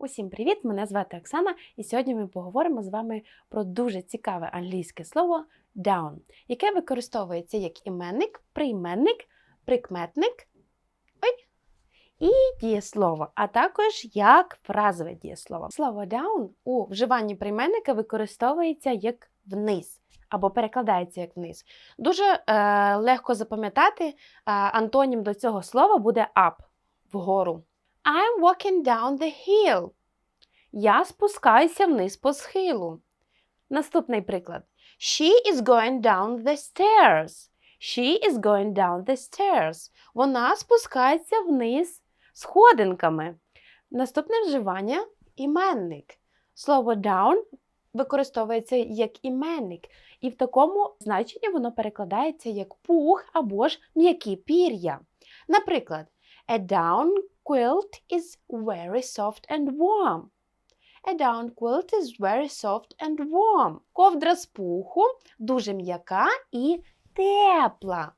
Усім привіт! Мене звати Оксана, і сьогодні ми поговоримо з вами про дуже цікаве англійське слово down, яке використовується як іменник, прийменник, прикметник ой, і дієслово, а також як фразове дієслово. Слово down у вживанні прийменника використовується як вниз. Або перекладається як вниз. Дуже е, легко запам'ятати, е, антонім до цього слова буде up вгору. I'm walking down the hill. Я спускаюся вниз по схилу. Наступний приклад. She is going down the stairs. She is going down the stairs. Вона спускається вниз сходинками. Наступне вживання іменник. Слово down використовується як іменник, і в такому значенні воно перекладається як пух або ж м'які пір'я. Наприклад, a down quilt is very soft and warm. A down quilt is very soft and warm. Ковдра з пуху дуже м'яка і тепла.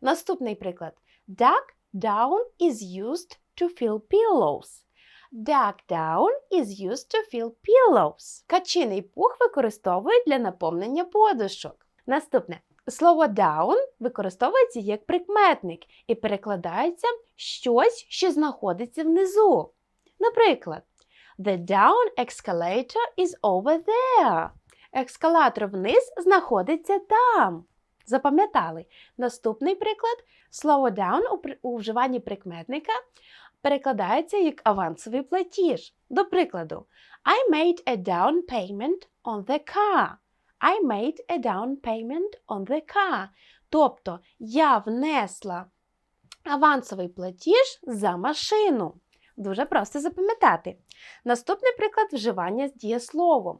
Наступний приклад. Duck down is used to fill pillows. Duck down is used to fill pillows. Качиний пух використовують для наповнення подушок. Наступне. Слово down використовується як прикметник і перекладається щось, що знаходиться внизу. Наприклад, The down escalator is over there. Ескалатор вниз знаходиться там. Запам'ятали. Наступний приклад. Слово down у вживанні прикметника перекладається як авансовий платіж. До прикладу, I made a down payment on the car. I made a down payment on the car. Тобто я внесла авансовий платіж за машину. Дуже просто запам'ятати. Наступний приклад вживання з дієсловом.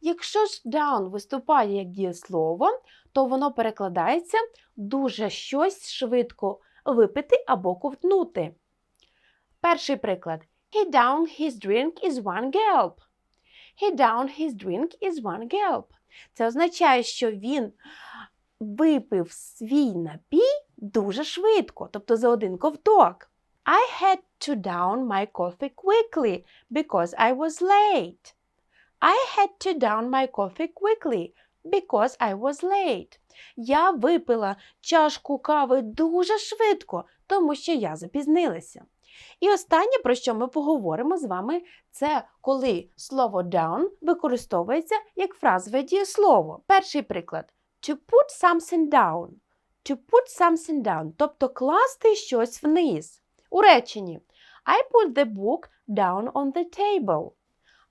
Якщо ж down виступає як дієслово, то воно перекладається дуже щось швидко випити або ковтнути. Перший приклад. He down his drink is one gulp. He down his drink is one gulp. Це означає, що він випив свій напій дуже швидко, тобто за один ковток. I had to down my coffee quickly because I was late. I had to down my coffee quickly because I was late. Я випила чашку кави дуже швидко, тому що я запізнилася. І останнє, про що ми поговоримо з вами, це коли слово down використовується як фразове дієслово. Перший приклад to put something down. To put something down, тобто класти щось вниз. У реченні I put the book down on the table.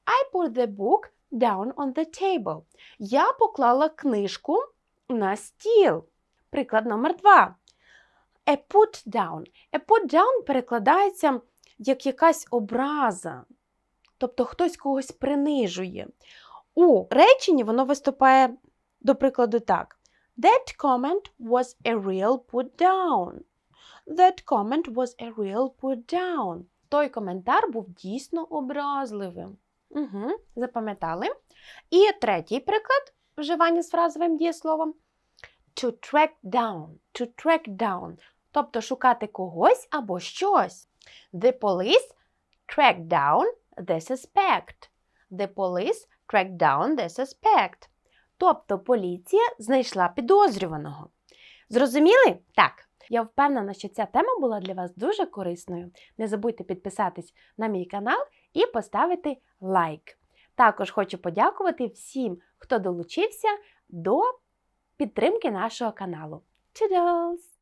I put the book down on the table. Я поклала книжку на стіл. Приклад номер два. A put down. A put down перекладається як якась образа, тобто хтось когось принижує. У реченні воно виступає, до прикладу, так. That comment was a real put down. That comment was a real put down. Той коментар був дійсно образливим. Угу, запам'ятали. І третій приклад вживання з фразовим дієсловом. To track down. To track down. Тобто шукати когось або щось. The police tracked down the suspect. The police tracked down the suspect. Тобто поліція знайшла підозрюваного. Зрозуміли? Так. Я впевнена, що ця тема була для вас дуже корисною. Не забудьте підписатись на мій канал і поставити лайк. Також хочу подякувати всім, хто долучився до підтримки нашого каналу. Чудос!